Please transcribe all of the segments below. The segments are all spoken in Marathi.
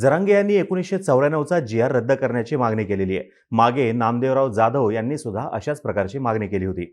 जरांगे यांनी एकोणीसशे चौऱ्याण्णवचा जी आर रद्द करण्याची मागणी केलेली आहे. मागे नामदेवराव जाधव यांनी सुद्धा अशाच प्रकारची मागणी केली होती.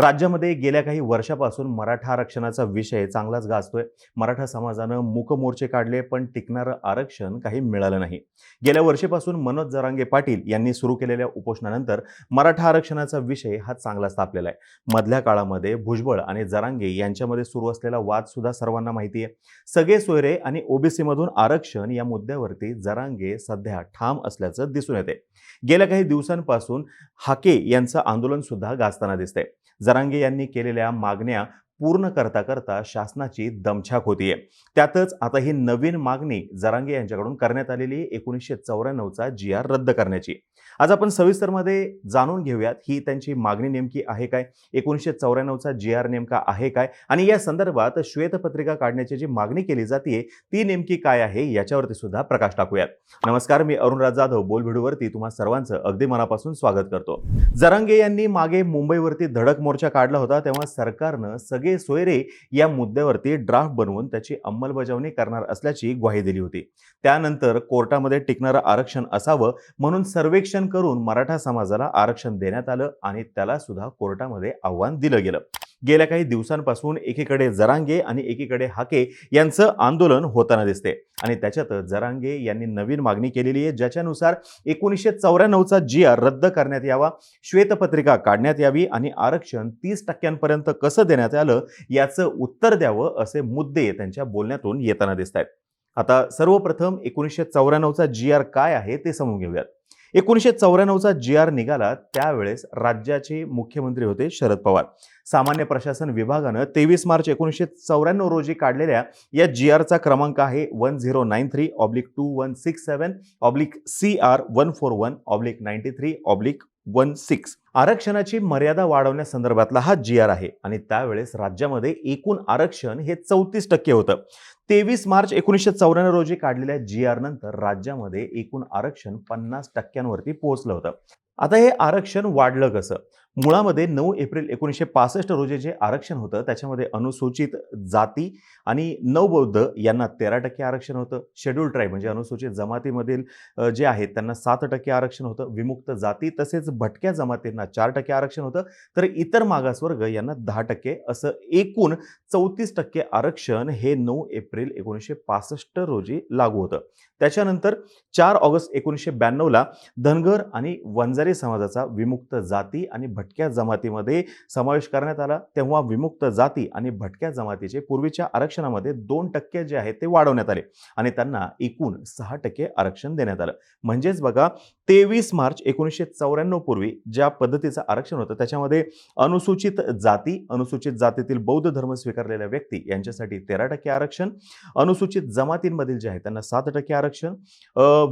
राज्यामध्ये गेल्या काही वर्षापासून मराठा आरक्षणाचा विषय चांगलाच गाजतोय. मराठा समाजानं मूक मोर्चे काढले पण टिकणारं आरक्षण काही मिळालं नाही. गेल्या वर्षीपासून मनोज जरांगे पाटील यांनी सुरू केलेल्या उपोषणानंतर मराठा आरक्षणाचा विषय हा चांगलाच तापलेला आहे. मधल्या काळामध्ये भुजबळ आणि जरांगे यांच्यामध्ये सुरू असलेला वाद सुद्धा सर्वांना माहिती आहे. सगळे सोयरे आणि ओबीसी मधून आरक्षण या मुद्द्यावर मुद्द्यावरती जरांगे सध्या ठाम असल्याचं दिसून येते. गेल्या काही दिवसांपासून हाके यांचं आंदोलन सुद्धा गाजताना दिसते जरांगे यांनी केलेल्या मागण्या पूर्ण करता करता शासनाची दमछाक होतीये. त्यातच आता ही नवीन मागणी जरांगे यांच्याकडून करण्यात आलेली एकोणीसशे चौऱ्याण्णवचा जी आर रद्द करण्याची. आज आपण सविस्तरमध्ये जाणून घेऊयात ही त्यांची मागणी नेमकी आहे काय? एकोणीसशे चौऱ्याण्णवचा जी आर नेमका आहे काय? आणि या संदर्भात श्वेतपत्रिका काढण्याची जी मागणी केली जाते ती नेमकी काय आहे याच्यावरती सुद्धा प्रकाश टाकूयात. नमस्कार मी अरुणराज जाधव बोलभिडूवरती तुम्हा सर्वांचं अगदी मनापासून स्वागत करतो. जरांगे यांनी मागे मुंबईवरती धडक मोर्चा काढला होता तेव्हा सरकारनं सगळे सोयरे या मुद्द्यावरती ड्राफ्ट बनवून त्याची अंमलबजावणी करणार असल्याची ग्वाही दिली होती. त्यानंतर कोर्टामध्ये टिकणारं आरक्षण असावं म्हणून सर्वेक्षण करून मराठा समाजाला आरक्षण देण्यात आलं आणि त्याला सुद्धा कोर्टामध्ये आव्हान दिलं गेलं. गेल्या काही दिवसांपासून एकीकडे जरांगे आणि एकीकडे हाके यांचं आंदोलन होताना दिसते. आणि त्याच्यातच जरांगे यांनी नवीन मागणी केलेली आहे ज्याच्यानुसार एकोणीसशे चौऱ्याण्णवचा जी आर रद्द करण्यात यावा श्वेतपत्रिका काढण्यात यावी आणि आरक्षण तीस टक्क्यांपर्यंत कसं देण्यात आलं याचं उत्तर द्यावं असे मुद्दे त्यांच्या बोलण्यातून येताना दिसत आहेत आता सर्वप्रथम एकोणीसशे चौऱ्याण्णवचा जी आर काय आहे ते समजून घेऊयात. एकोणीसशे चौऱ्याण्णवचा जी आर निघाला त्यावेळेस राज्याचे मुख्यमंत्री होते शरद पवार. सामान्य प्रशासन विभागानं तेवीस मार्च एकोणीसशे चौऱ्याण्णव रोजी काढलेल्या या जी आरचा क्रमांक आहे one zero nine three oblique two one six seven oblique C R one four one oblique ninety three oblique one six. आरक्षणाची मर्यादा वाढवण्यासंदर्भातला हा जी आर आहे आणि त्यावेळेस राज्यामध्ये एकूण आरक्षण हे चौतीस टक्के होतं. तेवीस मार्च एकोणीसशे चौऱ्याण्णव रोजी काढलेल्या जी आर नंतर राज्यामध्ये एकूण आरक्षण पन्नास टक्क्यांवरती पोहोचलं होतं. आता हे आरक्षण वाढलं कसं? मुळामध्ये नऊ एप्रिल एकोणीसशे पासष्ट रोजी जे आरक्षण होतं त्याच्यामध्ये अनुसूचित जाती आणि नवबौद्ध यांना तेरा टक्के आरक्षण होतं. शेड्यूल ट्राईब म्हणजे अनुसूचित जमातीमधील जे आहेत त्यांना सात टक्के आरक्षण होतं. विमुक्त जाती तसेच भटक्या जमातींना चार टक्के आरक्षण होतं. तर इतर मागासवर्ग यांना दहा टक्के असं एकूण चौतीस टक्के आरक्षण हे नऊ एप्रिल एकोणीसशे पासष्ट रोजी लागू होतं. त्याच्यानंतर चार ऑगस्ट एकोणीसशे ब्याण्णवला धनगर आणि वंजारी समाजाचा विमुक्त जाती आणि भट भटक्या जमातीमध्ये समावेश करण्यात आला तेव्हा विमुक्त जाती आणि भटक्या जमातीचे पूर्वीच्या आरक्षणामध्ये दोन टक्के जे आहेत ते वाढवण्यात आले आणि त्यांना एकूण सहा टक्के आरक्षण देण्यात आलं. म्हणजेच बघा तेवीस मार्च एकोणीसशे चौऱ्याण्णव पूर्वी ज्या पद्धतीचं आरक्षण होतं त्याच्यामध्ये अनुसूचित जाती अनुसूचित जातीतील बौद्ध धर्म स्वीकारलेल्या व्यक्ती यांच्यासाठी तेरा टक्के आरक्षण अनुसूचित जमातींमधील जे आहे त्यांना सात टक्के आरक्षण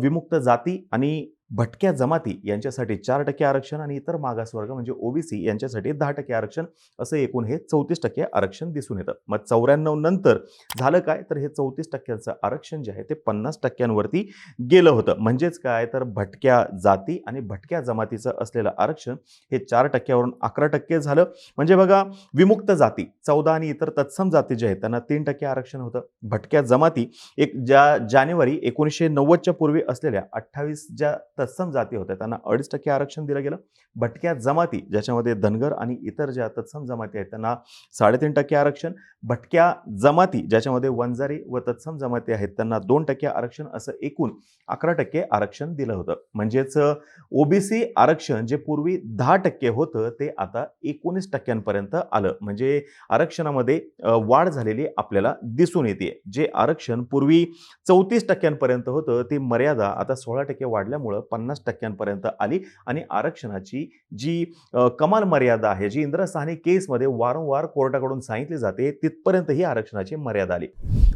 विमुक्त जाती आणि भटक्या जमाती यांच्यासाठी चार टक्के आरक्षण आणि इतर मागासवर्ग म्हणजे ओबीसी यांच्यासाठी दहा टक्के आरक्षण असं एकूण हे चौतीस टक्के आरक्षण दिसून येतं. मग चौऱ्याण्णव नंतर झालं काय? तर हे चौतीस टक्क्यांचं आरक्षण जे आहे ते पन्नास टक्क्यांवरती गेलं होतं. म्हणजेच काय? तर भटक्या जाती आणि भटक्या जमातीचं असलेलं आरक्षण हे चार टक्क्यावरून अकरा टक्के झालं. म्हणजे बघा विमुक्त जाती चौदा आणि इतर तत्सम जाती जे आहेत त्यांना तीन टक्के आरक्षण होतं. भटक्या जमाती एक ज्या जानेवारी एकोणीसशे नव्वदच्या पूर्वी असलेल्या अठ्ठावीस ज्या तत्सम जाती होत्या. त्यांना अडीच टक्के आरक्षण दिलं गेलं. भटक्या जमाती ज्याच्यामध्ये धनगर आणि इतर ज्या तत्सम जमाती आहेत त्यांना साडेतीन टक्के आरक्षण. भटक्या जमाती ज्याच्यामध्ये वंजारी व तत्सम जमाती आहेत त्यांना दोन टक्के आरक्षण असं एकूण अकरा टक्के आरक्षण दिलं होतं. म्हणजेच ओबीसी आरक्षण जे पूर्वी दहा टक्के होतं ते आता एकोणीस टक्क्यांपर्यंत आलं. म्हणजे आरक्षणामध्ये वाढ झालेली आपल्याला दिसून येते. जे आरक्षण पूर्वी चौतीस टक्क्यांपर्यंत होतं ती मर्यादा आता सोळा टक्के वाढल्यामुळं पन्नास टक्क्यांपर्यंत आली आणि आरक्षणाची जी कमाल मर्यादा आहे जी इंद्रसाहनी केसमध्ये वारंवार कोर्टाकडून सांगितली जाते तिथपर्यंत ही आरक्षणाची मर्यादा आली.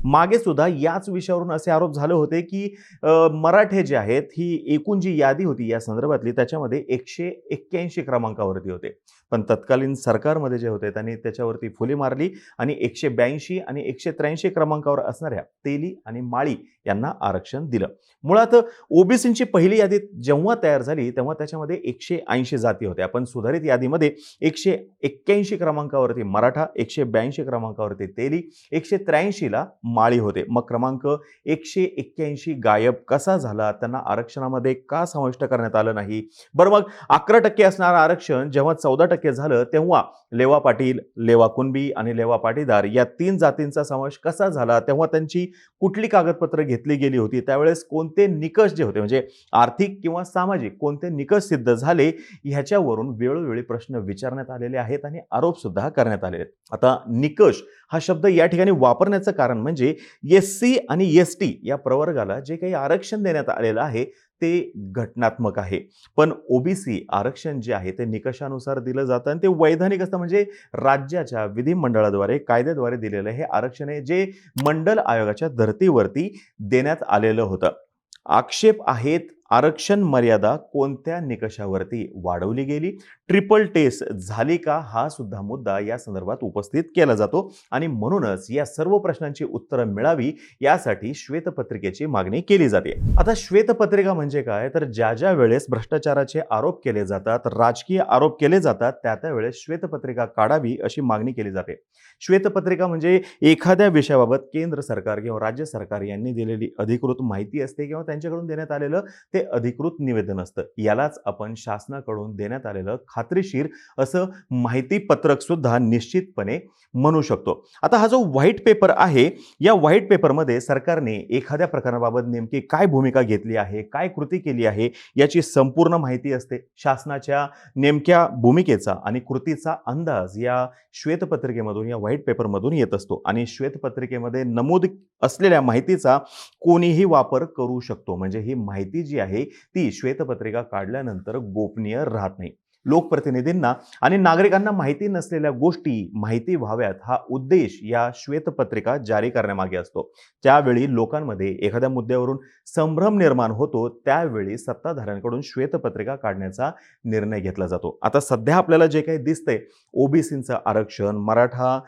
मागे सुद्धा याच विषयावरून असे आरोप झाले होते की मराठे जे आहेत ही एकूण जी यादी होती या संदर्भातली त्याच्यामध्ये एकशे एक्क्याऐंशी क्रमांकावरती होते. पण तत्कालीन सरकारमध्ये जे होते त्यांनी त्याच्यावरती फुली मारली आणि एकशे ब्याऐंशी आणि एकशे त्र्याऐंशी क्रमांकावर असणाऱ्या तेली आणि माळी यांना आरक्षण दिलं. मुळात ओबीसींची पहिली यादी जेव्हा तयार झाली तेव्हा त्याच्यामध्ये एकशे ऐंशी जाती होत्या. पण सुधारित यादीमध्ये एकशे एक्क्याऐंशी क्रमांकावरती मराठा एकशे ब्याऐंशी क्रमांकावरती तेली एकशे त्र्याऐंशीला माळी होते. मग क्रमांक एकशे एक्क्याऐंशी गायब कसा झाला? त्यांना आरक्षणामध्ये का समाविष्ट करण्यात आलं नाही? बरं मग अकरा टक्के असणारं आरक्षण जेव्हा चौदा टक्के झालं तेव्हा लेवा पाटील लेवा कुणबी आणि लेवा पाटीदार या तीन जातींचा समावेश कसा झाला? तेव्हा त्यांची कुठली कागदपत्र घेतली गेली होती? त्यावेळेस कोणते निकष जे होते? म्हणजे आर्थिक किंवा सामाजिक कोणते निकष सिद्ध झाले ह्याच्यावरून वेळोवेळी प्रश्न विचारण्यात आलेले आहेत आणि आरोप सुद्धा करण्यात आलेले आहेत. आता निकष हा शब्द या ठिकाणी वापरण्याचं कारण म्हणजे एस सी आणि एस टी या प्रवर्गाला जे काही आरक्षण देण्यात आलेलं आहे ते घटनात्मक आहे. पण ओबीसी आरक्षण जे आहे ते निकषानुसार दिलं जातं आणि ते वैधानिक असतं. म्हणजे राज्याच्या विधिमंडळाद्वारे कायद्याद्वारे दिलेलं हे आरक्षण आहे जे मंडल आयोगाच्या धर्तीवरती देण्यात आलेलं होतं. आक्षेप आहेत आरक्षण मर्यादा कोणत्या निकषावरती वाढवली गेली? ट्रिपल टेस्ट झाली का? हा सुद्धा मुद्दा या संदर्भात उपस्थित केला जातो. आणि म्हणूनच या सर्व प्रश्नांची उत्तरं मिळावी यासाठी श्वेतपत्रिकेची मागणी केली जाते. आता श्वेतपत्रिका म्हणजे काय? तर ज्या ज्या वेळेस भ्रष्टाचाराचे आरोप केले जातात राजकीय आरोप केले जातात त्या त्या वेळेस श्वेतपत्रिका काढावी अशी मागणी केली जाते. श्वेतपत्रिका म्हणजे एखाद्या विषयाबाबत केंद्र सरकार किंवा राज्य सरकार यांनी दिलेली अधिकृत माहिती असते किंवा त्यांच्याकडून देण्यात आलेलं ते अधिकृत निवेदन असतं. यालाच आपण शासनाकडून देण्यात आलेलं खात्रीशीर असं माहिती पत्रक सुद्धा निश्चितपणे म्हणू शकतो. आता हा जो व्हाईट पेपर आहे या व्हाईट पेपरमध्ये सरकारने एखाद्या प्रकरणाबाबत नेमकी काय भूमिका घेतली आहे काय कृती केली आहे याची संपूर्ण माहिती असते. शासनाच्या नेमक्या भूमिकेचा आणि कृतीचा अंदाज या श्वेतपत्रिकेमधून या व्हाईट पेपरमधून येत असतो. आणि श्वेतपत्रिकेमध्ये नमूद असलेल्या माहितीचा कोणीही वापर करू शकतो. म्हणजे ही माहिती जी आहे ती श्वेतपत्रिका काढल्यानंतर गोपनीय राहत नाही. लोकप्रतिनिधींना आणि नागरिकांना माहिती नसलेल्या गोष्टी माहिती व्हाव्यात हा उद्देश या श्वेतपत्रिका जारी करण्यामागे असतो. त्यावेळी लोकांमध्ये एखाद्या मुद्द्यावरून संभ्रम निर्माण होतो त्यावेळी सत्ताधाऱ्यांकडून श्वेतपत्रिका काढण्याचा निर्णय घेतला जातो. आता सध्या आपल्याला जे काही दिसतंय ओबीसींचं आरक्षण मराठा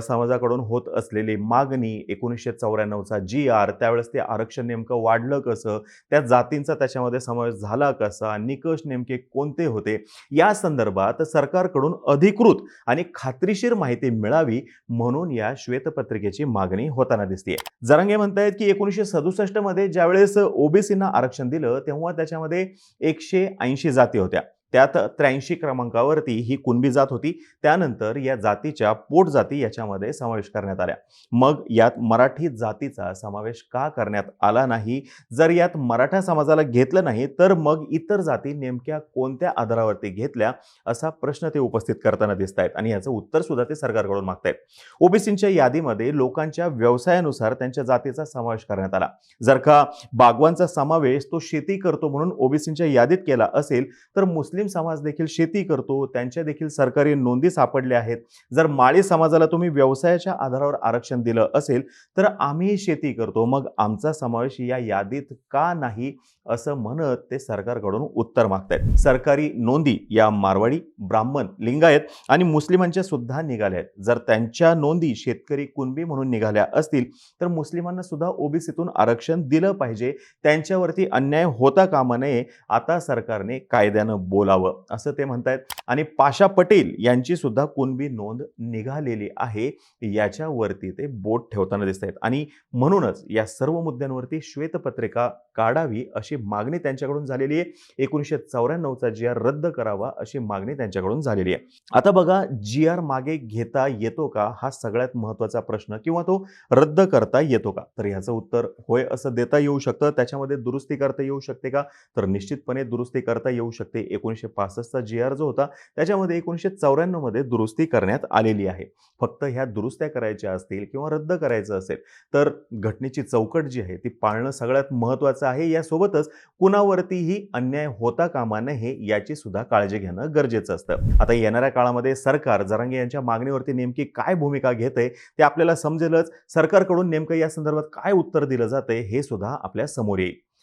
समाजाकडून होत असलेली मागणी एकोणीसशे चौऱ्याण्णवचा जी आर त्यावेळेस ते आरक्षण नेमकं वाढलं कसं त्या जातींचा त्याच्यामध्ये समावेश झाला कसा निकष नेमके कोणते होते या संदर्भात सरकारकडून अधिकृत आणि खात्रीशीर माहिती मिळावी म्हणून या श्वेतपत्रिकेची मागणी होताना दिसते जरांगे म्हणतायत की एकोणीसशे सदुसष्टमध्ये ज्यावेळेस ओबीसींना आरक्षण दिलं तेव्हा त्याच्यामध्ये एकशे ऐंशी जाती होत्या. त्यात त्र्याऐंशी क्रमांकावरती ही कुणबी जात होती. त्यानंतर या जातीच्या पोट जाती याच्यामध्ये समावेश करण्यात आल्या. मग यात मराठी जातीचा समावेश का करण्यात आला नाही? जर यात मराठा समाजाला घेतलं नाही तर मग इतर जाती नेमक्या कोणत्या आधारावरती घेतल्या? असा प्रश्न ते उपस्थित करताना दिसत आहेत आणि याचं उत्तर सुद्धा ते सरकारकडून मागतायत. ओबीसींच्या यादीमध्ये लोकांच्या व्यवसायानुसार त्यांच्या जातीचा समावेश करण्यात आला. जर का बागवांचा समावेश तो शेती करतो म्हणून ओबीसींच्या यादीत केला असेल तर मुस्लिम मुस्लिम समाज देखील शेती करतो त्यांच्या देखील सरकारी नोंदी सापडल्या आहेत. जर माळी समाजाला तुम्ही व्यवसायाच्या आधारावर आरक्षण दिलं असेल तर आम्ही शेती करतो. मग आमचा समावेश या यादीत का नाही असं म्हणत ते सरकारकडून उत्तर मागतायत. सरकारी नोंदी या मारवाडी ब्राह्मण लिंगायत आणि मुस्लिमांच्या सुद्धा निघाल्या आहेत. जर त्यांच्या नोंदी शेतकरी कुणबी म्हणून निघाल्या असतील तर मुस्लिमांना सुद्धा ओबीसीतून आरक्षण दिलं पाहिजे. त्यांच्यावरती अन्याय होता कामा नये आता सरकारने कायद्यानं बोलावं असं ते म्हणतायत. आणि पाशा पटेल यांची सुद्धा कुणबी नोंद निघालेली आहे याच्यावरती ते बोट ठेवताना दिसत आहेत आणि म्हणूनच या सर्व मुद्द्यांवरती श्वेतपत्रिका काढावी अशी मागणी त्यांच्याकडून झालेली आहे. एकोणीसशे चौऱ्याण्णवचा जी आर रद्द करावा अशी मागणी त्यांच्याकडून झालेली आहे. आता बघा जी आर मागे घेता येतो का? हा सगळ्यात महत्त्वाचा प्रश्न. किंवा तो रद्द करता येतो का? तर ह्याचं उत्तर होय असं देता येऊ शकतं. त्याच्यामध्ये दुरुस्ती करता येऊ शकते का? तर निश्चितपणे दुरुस्ती करता येऊ शकते. एकोणीसशे पासष्टचा जी आर जो होता त्याच्यामध्ये एकोणीसशे चौऱ्याण्णवमध्ये दुरुस्ती करण्यात आलेली आहे. फक्त ह्या दुरुस्त्या करायच्या असतील किंवा रद्द करायचं असेल तर घटनेची चौकट जी आहे ती पाळणं सगळ्यात महत्त्वाचं आहे. यासोबतच कुणावरतीही अन्याय होता कामा नये याची सुद्धा काळजी घेणं गरजेचं असतं. आता येणाऱ्या काळामध्ये सरकार जरांगे यांच्या मागणीवरती नेमकी काय भूमिका घेते ते आपल्याला समजेलच. सरकारकडून नेमकं या संदर्भात काय उत्तर दिलं जातंय हे सुद्धा आपल्यासमोर येईल.